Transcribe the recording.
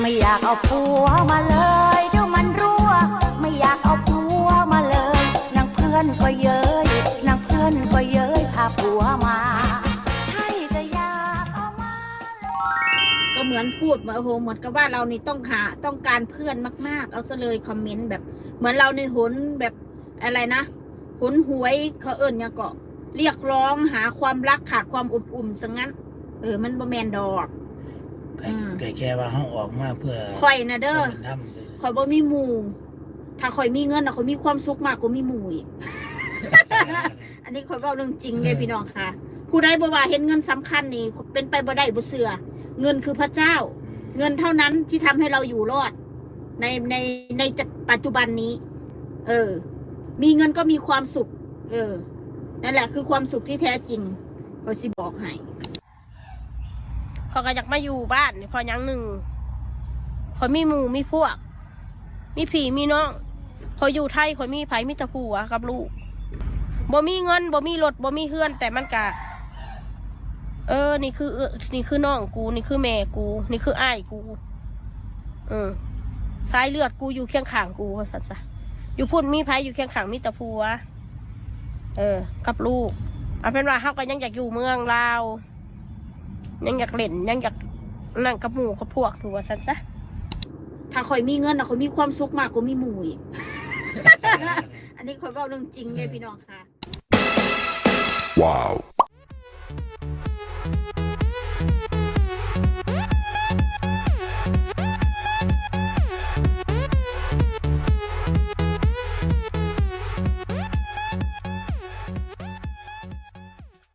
ไม่อยากเอาผัวมาเลยเดี๋ยวมันรั่ว ไม่อยากเอาผัวมาเลยนางเพื่อนก็เย้ยนางเพื่อนก็เย้ยพาผัวมา ใช่จะอยากเอามาก็เหมือนพูดเหมือนโอ้โหเหมือนกับว่าเรานี่ต้องหาต้องการเพื่อนมาก ๆ เอาซะเลยคอมเมนต์แบบ เหมือนเราในหนแบบอะไรนะหนหวยเขาเอิญเนี่ยงก็เรียกร้องหาความรักขาดความอบอุ่นซะงั้น เออมันบ่แมนดอก ไก่อืมไก่แค่ว่าเขาออกมาเพื่อข่อยนะเด้อให้มันทำเลยข่อยบ่มีหมู่ถ้าข่อยมีเงินนะข่อยมีความสุขมากกว่ามีหมู่อีกอันนี้ข่อยเว้าเรื่องจริงเลยพี่น้องค่ะ ผู้ใดบ่ว่าเห็นเงินสำคัญนี่ เป็นไปบ่ได้บ่เสือเงินคือพระเจ้า เงินเท่านั้นที่ทำให้เราอยู่รอด ในในในปัจจุบันนี้ เออ มีเงินก็มีความสุข เออ นั่นแหละคือความสุขที่แท้จริงก็สิบอกให้ เขาก็อยากมาอยู่บ้านพอยังหนึ่งเขามีหมู่มีพวก มีผีมีน้องเขาอยู่ไทยเขามีไผมีตะผัวกับลูกบ่มีเงินบ่มีรถบ่มีเฮือน แต่มันกะเออ นี่คือนี่คือน้องกู นี่คือแม่กู นี่คืออ้ายกู เออสายเลือดกูอยู่เคียงข้างกูว่าสันซะอยู่พุ่นมีไผอยู่เคียงข้างมีตะผัว เออ กับลูก เอาเป็นว่าเฮาก็ยังอยากอยู่เมืองลาว ยังอยากเล่นยังอยากนั่งกับหมู่กับพวกถือว่าสันซะถ้าข่อยมีเงินนะข่อยมีความสุขมากกว่ามีหมู่อีก อันนี้ข่อยเว้าเรื่องจริงเลยพี่น้องค่ะ Wow.